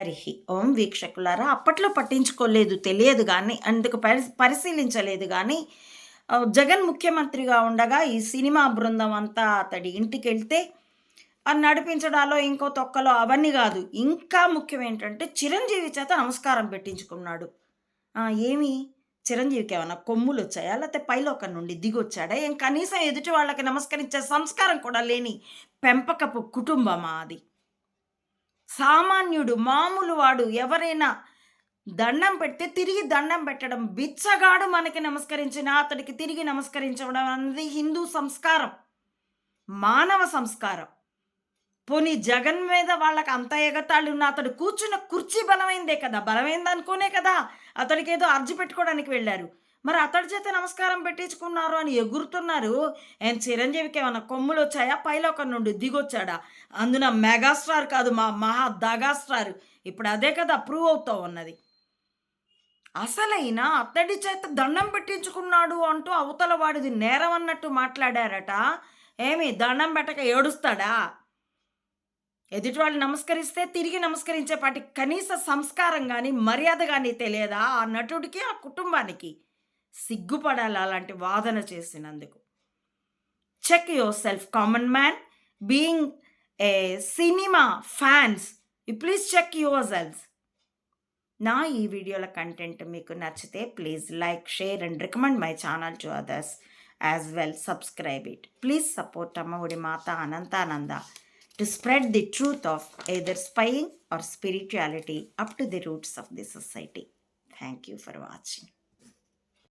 హరిహి ఓం వీక్షకులారా అప్పట్లో పట్టించుకోలేదు తెలియదు కానీ అందుకు పరి పరిశీలించలేదు కానీ జగన్ ముఖ్యమంత్రిగా ఉండగా ఈ సినిమా బృందం అంతా అతడి ఇంటికి వెళ్తే అది నడిపించడాలో ఇంకో తొక్కలో అవన్నీ కాదు. ఇంకా ముఖ్యం ఏంటంటే చిరంజీవి చేత నమస్కారం పెట్టించుకున్నాడు. ఏమి? చిరంజీవికి ఏమైనా కొమ్ములు వచ్చాయా లేకపోతే పైలోకం నుండి దిగొచ్చాడా? ఏం కనీసం ఎదుటి వాళ్ళకి నమస్కరించే సంస్కారం కూడా లేని పెంపకపు కుటుంబమా అది? సామాన్యుడు మామూలు వాడు ఎవరైనా దండం పెడితే తిరిగి దండం పెట్టడం బిచ్చగాడు మనకి నమస్కరించిన అతడికి తిరిగి నమస్కరించడం అనేది హిందూ సంస్కారం మానవ సంస్కారం. పోనీ జగన్ మీద వాళ్ళకి అంత ఎగతాళి ఉన్న అతడు కూర్చున్న కుర్చీ బలమైందే కదా బలమైంది అనుకోనే కదా అతడికి ఏదో అర్జీ పెట్టుకోవడానికి వెళ్ళారు. మరి అతడి చేత నమస్కారం పెట్టించుకున్నారు అని ఎగురుతున్నారు. ఏం చిరంజీవికి ఏమన్నా కొమ్ములు వచ్చాయా? పైలోకం నుండి దిగొచ్చాడా? అందున మెగాస్టార్ కాదు మా మహా దగాస్టార్. ఇప్పుడు అదే కదా ప్రూవ్ అవుతూ ఉన్నది. అసలైన అతడి చేత దండం పెట్టించుకున్నాడు అంటూ అవతల వాడిది నేరం అన్నట్టు మాట్లాడారట. ఏమి దండం పెట్టక ఏడుస్తాడా? ఎదుటి వాళ్ళు నమస్కరిస్తే తిరిగి నమస్కరించే పాటి కనీస సంస్కారం కానీ మర్యాద కానీ తెలియదా? ఆ నటుడికి ఆ కుటుంబానికి. సిగ్గుపడాలి అలాంటి వాదన చేసినందుకు. Check yourself common man being a cinema fans please check yourself నా ఈ వీడియోల కంటెంట్ మీకు నచ్చితే please like share and recommend my channel to others as well subscribe it please support Ammaodi Mata Anantananda to spread the truth of either spying or spirituality up to the roots of the society thank you for watching